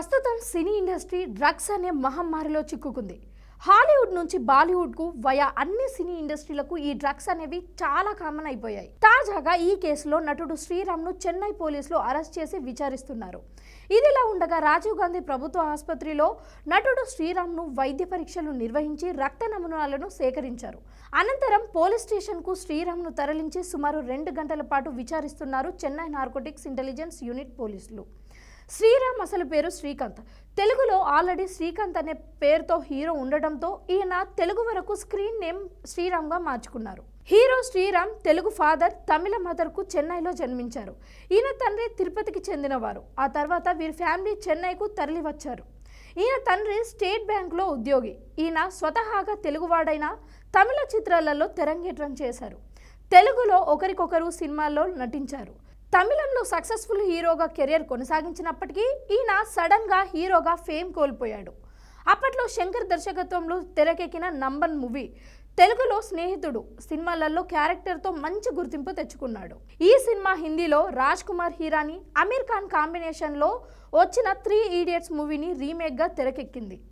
ప్రస్తుతం cine industry drugs అనే మహమ్మారిలో చిక్కుకుంది. హాలీవుడ్ నుంచి బాలీవుడ్కు వయా అన్ని సినీ ఇండస్ట్రీలకు ఈ డ్రగ్స్ అనేవి చాలా కామన్ అయిపోయాయి. తాజాగా ఈ కేసులో నటుడు శ్రీరామ్ను చెన్నై పోలీసులు అరెస్ట్ చేసి విచారిస్తున్నారు. ఇదిలా ఉండగా రాజీవ్ గాంధీ ప్రభుత్వ ఆసుపత్రిలో నటుడు శ్రీరామ్ను వైద్య పరీక్షలు నిర్వహించి రక్త నమూనాలను సేకరించారు. అనంతరం పోలీస్ స్టేషన్కు శ్రీరామ్ను తరలించి సుమారు రెండు గంటల పాటు విచారిస్తున్నారు చెన్నై నార్కోటిక్స్ ఇంటెలిజెన్స్ యూనిట్ పోలీసులు. శ్రీరామ్ అసలు పేరు శ్రీకాంత్. తెలుగులో ఆల్రెడీ శ్రీకాంత్ అనే పేరుతో హీరో ఉండడంతో ఈయన తెలుగు వరకు స్క్రీన్ నేమ్ శ్రీరామ్గా మార్చుకున్నారు. హీరో శ్రీరామ్ తెలుగు ఫాదర్ తమిళ మదర్కు చెన్నైలో జన్మించారు. ఈయన తండ్రి తిరుపతికి చెందినవారు. ఆ తర్వాత వీరి ఫ్యామిలీ చెన్నైకు తరలి వచ్చారు ఈయన తండ్రి స్టేట్ బ్యాంక్లో ఉద్యోగి. ఈయన స్వతహాగా తెలుగువాడైన తమిళ చిత్రాలలో తెరంగేట్రం చేశారు. తెలుగులో ఒకరికొకరు సినిమాల్లో నటించారు. తమిళంలో సక్సెస్ఫుల్ హీరోగా కెరియర్ కొనసాగించినప్పటికీ ఈయన సడన్గా హీరోగా ఫేమ్ కోల్పోయాడు. అప్పట్లో శంకర్ దర్శకత్వంలో తెరకెక్కిన నంబన్ మూవీ తెలుగులో స్నేహితుడు సినిమాలలో క్యారెక్టర్తో మంచి గుర్తింపు తెచ్చుకున్నాడు. ఈ సినిమా హిందీలో రాజ్ కుమార్ హీరాని అమీర్ ఖాన్ కాంబినేషన్లో వచ్చిన త్రీ ఈడియట్స్ మూవీని రీమేక్గా తెరకెక్కింది.